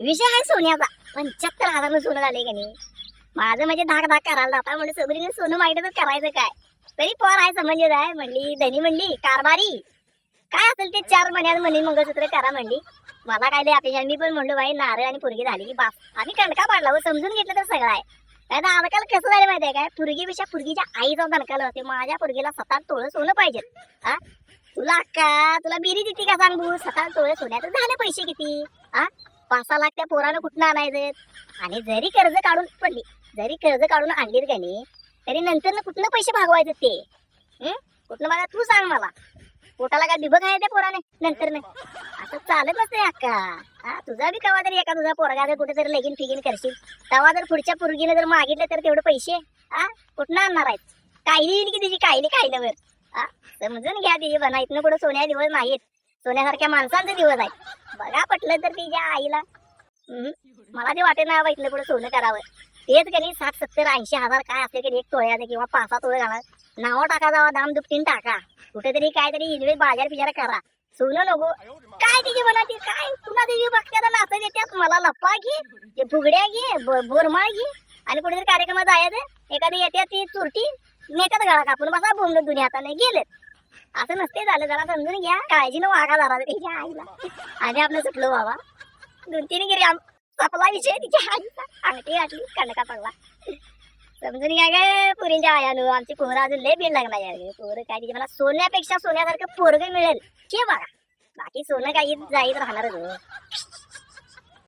विषय आहे सोन्याचा. पंच्याहत्तर हजार सोनं झाले का नाही? माझं म्हणजे धाक धाक करायला जाता म्हणजे सबरीने सोनं माहितच तर करायचं काय? तरी पोर आहे समजत आहे. म्हणली धनी म्हणली कारभारी. काय असेल ते चार महिन्यात म्हणली मंगळसूत्र करा म्हणली. मला काय लय अपेक्षा मी पण म्हणलो बाई नारळ आणि पुरगी झाली की बाप आम्ही कणका पाडला व समजून घेतलं तर सगळं आहे. नाही तर आजकाल कसं झालं माहितीये काय? पुरगीपेक्षा पुरगीच्या आईचा दणकाला होते माझ्या पुरगीला सतार तोळं सोनं पाहिजे. हा तुला अक्का तुला बिरी देते का सांगू? भाऊ सतात तोळं सोन्याचं झालं पैसे किती? हा पाच सहा लाख त्या पोरानं कुठनं आणायचं आणि जरी कर्ज काढून पडली जरी कर्ज काढून आणलीत का नाही तरी नंतर कुठनं पैसे भागवायचे ते? हं? कुठनं मला? तू सांग मला. पोटाला काय बिबक आहे त्या पोराने नंतर असं चालत नसते अक्का. हा तुझा बी कवा तरी एका तुझा पोरगा जर कुठेतरी लगीन फिगीन करशील तेव्हा जर पुढच्या पुरगीने जर मागितलं तर तेवढे पैसे हा कुठनं आणणार आहेत कायली येईल की तिची? कायली खायल्यावर हा समजून घ्या तिची बना इथनं कुठं सोन्या दिवस नाहीत सोन्यासारख्या माणसांचे दिवस आहेत. बघा पटलं तर तिच्या आईला. मला ते वाटे ना इथलं पुढे सोनं करावं. तेच कधी साठ सत्तर ऐंशी हजार काय असले की एक तोळ्याचं किंवा पाच सहा तोळे घाला. नावं टाका जावा दाम दुपटीन टाका. कुठेतरी काहीतरी इन्व्हेस्ट बाजार बिजार करा. सोनं नको. काय तिची मनाची काय? तुला देवी बघत्याला नाचत येत्यात मला लप्पा घे ते फुगड्या घे बोरमाळ घे. आणि कुठेतरी कार्यक्रमात जायचं. एखादी येते ती चुरटी नेकत गळा कापून बसा बोंबलं दुनिया आता नाही गेलेत. असं नसते झालं जरा समजून घ्या. काळजीनं वागा जरा तिच्या आईला. आणि आपलं सुटलो बाबा. दोन तीन गिरी आम आपला विषय तिच्या आईचा. अंगठी घातली कणका पडला. समजून घ्या काय पुरींच्या आयानो. आमची पोरं अजून लय बिल लागला यार पोरं काय तिचे मला सोन्यापेक्षा सोन्यासारखं पोरग मिळेल. के बघा. बाकी सोनं काही जाईत राहणारच हो.